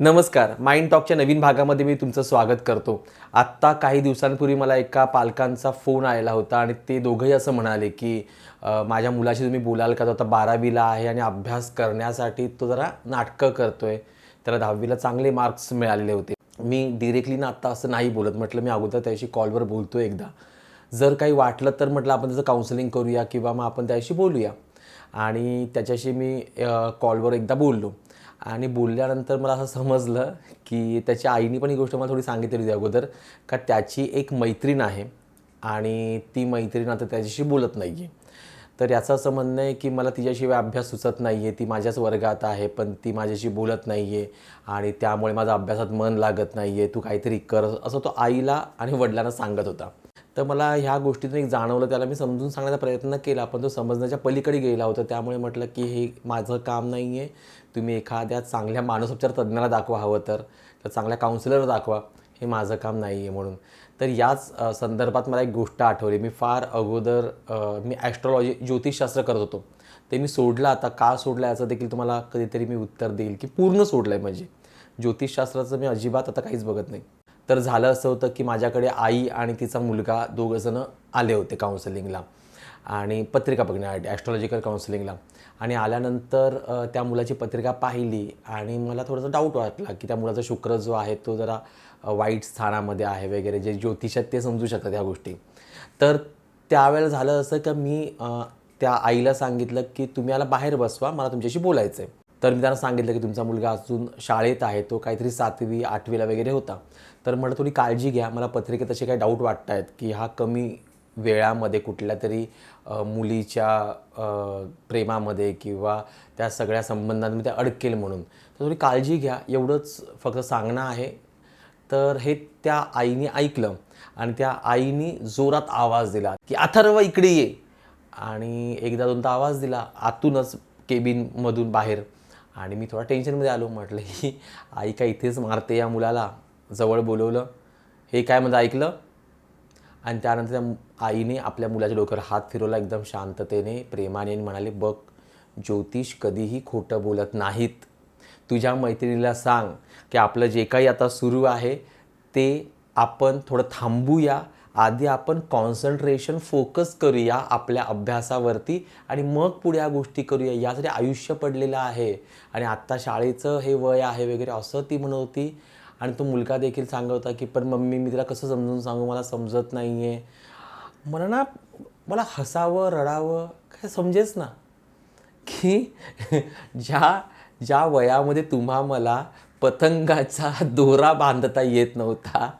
नमस्कार. माइंड टॉकच्या नवीन भागामध्ये मी तुमचं स्वागत करतो. आत्ता काही दिवसांपूर्वी मला एका पालकांचा फोन आलेला होता आणि ते दोघंही असं म्हणाले की माझ्या मुलाशी तुम्ही बोलाल का? तो आता बारावीला आहे आणि अभ्यास करण्यासाठी तो जरा नाटकं करतोय. त्याला दहावीला चांगले मार्क्स मिळालेले होते. मी डिरेक्टली ना आत्ता असं नाही बोलत. म्हटलं मी अगोदर त्याशी कॉलवर बोलतो एकदा. जर काही वाटलं तर म्हटलं आपण त्याचं काउन्सिलिंग करूया किंवा मग आपण त्याशी बोलूया. आणि त्याच्याशी मी कॉलवर एकदा बोललो. आणि बोलल्यानंतर मला असं समजलं की त्याच्या आईने पण ही गोष्ट मला थोडी सांगितलेली होती अगोदर का त्याची एक मैत्रीण आहे आणि ती मैत्रीण आता त्याच्याशी बोलत नाही आहे तर याचं असं म्हणणं आहे की मला तिच्याशिवाय अभ्यास सुचत नाही आहे ती माझ्याच वर्गात आहे पण ती माझ्याशी बोलत नाही आहे आणि त्यामुळे माझा अभ्यासात मन लागत नाही आहे तू काहीतरी कर असं तो आईला आणि वडिलांना सांगत होता. तर मला ह्या गोष्टीतून एक जाणवलं त्याला मी समजून सांगण्याचा प्रयत्न केला. पण तो समजण्याच्या पलीकडे गेला होता. त्यामुळे म्हटलं की हे माझं काम नाही आहे तुम्ही एखाद्या चांगल्या मानसोपचार तज्ज्ञाला दाखवा हवं तर. तर चांगल्या काउन्सिलर दाखवा. हे माझं काम नाही आहे म्हणून. तर याच संदर्भात मला एक गोष्ट आठवली. मी फार अगोदर मी ॲस्ट्रॉलॉजी ज्योतिषशास्त्र करत होतो. ते मी सोडलं. आता का सोडलं याचं देखील तुम्हाला कधीतरी मी उत्तर देईल की पूर्ण सोडलं आहे म्हणजे. ज्योतिषशास्त्राचं मी अजिबात आता काहीच बघत नाही. तर झालं असं होतं की माझ्याकडे आई आणि तिचा मुलगा दोघंजणं आले होते काउन्सिलिंगला आणि पत्रिका बघण्यासाठी ॲस्ट्रॉलॉजिकल काउन्सिलिंगला आणि आल्यानंतर त्या मुलाची पत्रिका पाहिली आणि मला थोडासा डाऊट वाटला की त्या मुलाचा शुक्र जो आहे तो जरा वाईट स्थानामध्ये आहे वगैरे जे ज्योतिषात ते समजू शकतात ह्या गोष्टी. तर त्यावेळेला झालं असं का मी त्या आईला सांगितलं की तुम्ही याला बाहेर बसवा मला तुमच्याशी बोलायचं आहे तर मी त्यांना सांगितलं की तुमचा मुलगा अजून शाळेत आहे तो काहीतरी सातवी आठवीला वगैरे होता. तर मला थोडी काळजी घ्या. मला पत्रिकेत असे काही डाऊट वाटत आहेत की हा कमी वेळामध्ये कुठल्या तरी मुलीच्या प्रेमामध्ये किंवा त्या सगळ्या संबंधांमध्ये अडकेल म्हणून. तर थोडी काळजी घ्या. एवढंच फक्त सांगणं आहे. तर हे त्या आईने ऐकलं आणि त्या आईने जोरात आवाज दिला की अथर्व इकडे ये. आणि एकदा दोनदा आवाज दिला. आतूनच केबिनमधून बाहेर आणि मी थोडा टेन्शनमध्ये आलो म्हटलं की आई का इथेच मारते या मुलाला? जवळ बोलवलं. हे काय म्हणजे ऐकलं? आणि त्यानंतर त्या आईने आपल्या मुलाच्या डोक्यावर हात फिरवला एकदम शांततेने प्रेमाने आणि म्हणाले बघ ज्योतिष कधीही खोटं बोलत नाहीत. तुझ्या मैत्रिणीला सांग की आपलं जे काही आता सुरू आहे ते आपण थोडं थांबूया आधी आपण कॉन्सन्ट्रेशन फोकस करूया आपल्या अभ्यासावरती आणि मग पुढे या गोष्टी करूया. यासाठी आयुष्य पडलेलं आहे. आणि आत्ता शाळेचं हे वय आहे वगैरे असं ती म्हणत होती. आणि तो मुलगा देखील सांगत होता की पण मम्मी मी तिला कसं समजून सांगू? मला समजत नाही आहे मला ना मला हसावं रडावं काय समजेच ना. की ज्या ज्या वयामध्ये तुम्हा मला पतंगाचा दोरा बांधता येत नव्हता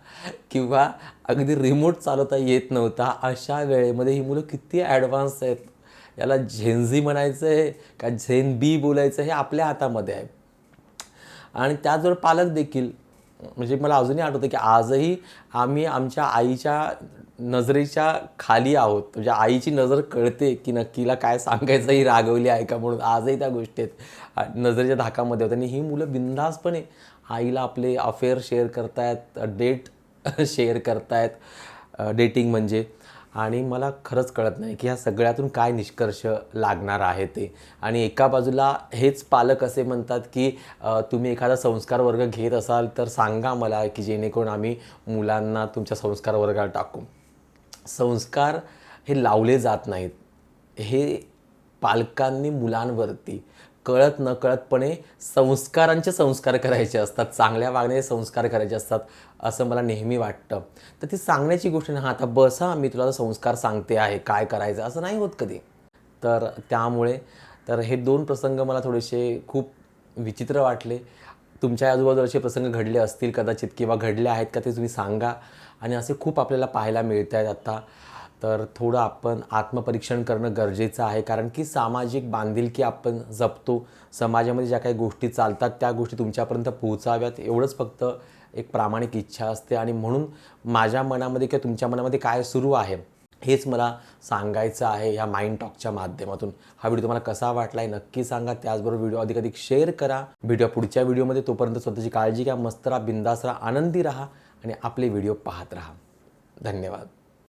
किंवा अगदी रिमोट चालवता येत नव्हता. अशा वेळेमध्ये ही मुलं किती ॲडव्हान्स आहेत. याला झेनझी म्हणायचं आहे का झेन बी बोलायचं हे आपल्या हातामध्ये आहे. आणि त्याचबरोबर पालक देखील. म्हणजे मला अजूनही आठवतं की आजही आम्ही आमच्या आईच्या नजरेच्या खाली आहोत. म्हणजे आईची नजर कळते की नक्कीला काय सांगायचं ही रागवली आहे का म्हणून. आजही त्या गोष्टी आहेत. नजरेच्या धाकामध्ये होत्या आणि ही मुलं बिंदासपणे आईला आपले अफेअर शेअर करतायत डेट शेअर करतायत डेटिंग म्हणजे. आणि मला खरंच कळत नाही की ह्या सगळ्यातून काय निष्कर्ष लागणार आहे ते. आणि एका बाजूला हेच पालक असे म्हणतात की तुम्ही एखादा संस्कार वर्ग घेत असाल तर सांगा मला की जेणेकरून आम्ही मुलांना तुमच्या संस्कार वर्गात टाकू. संस्कार हे लावले जात नाहीत. हे पालकांनी मुलांवरती कळत न कळतपणे संस्कारांचे संस्कार करायचे असतात चांगल्या वागण्याचे संस्कार करायचे असतात असं मला नेहमी वाटतं. तर ती सांगण्याची गोष्ट नाही हा आता बस हा मी तुला संस्कार सांगते आहे काय करायचं? असं नाही होत कधी. तर त्यामुळे तर हे दोन प्रसंग मला थोडेसे खूप विचित्र वाटले. तुमच्या आजूबाजूला असे प्रसंग घडले असतील कदाचित किंवा घडले आहेत का ते तुम्ही सांगा. आणि असे खूप आपल्याला पाहायला मिळत आहेत आत्ता तर थोडं आपण आत्मपरीक्षण करणं गरजेचं आहे कारण की सामाजिक बांधिलकी आपण जपतो. समाजामध्ये ज्या काही गोष्टी चालतात त्या गोष्टी तुमच्यापर्यंत पोहोचाव्यात. एवढंच फक्त एक प्रामाणिक इच्छा असते. आणि म्हणून माझ्या मनामध्ये किंवा तुमच्या मनामध्ये काय सुरू आहे हेच मला सांगायचं आहे ह्या माइंड टॉकच्या माध्यमातून. हा व्हिडिओ तुम्हाला कसा वाटला आहे नक्की सांगा. त्याचबरोबर व्हिडिओ अधिक अधिक शेअर करा. व्हिडिओ पुढच्या व्हिडिओमध्ये तोपर्यंत स्वतःची काळजी घ्या मस्त राहा बिंदास राहा आनंदी राहा आणि आपले व्हिडिओ पाहत राहा. धन्यवाद.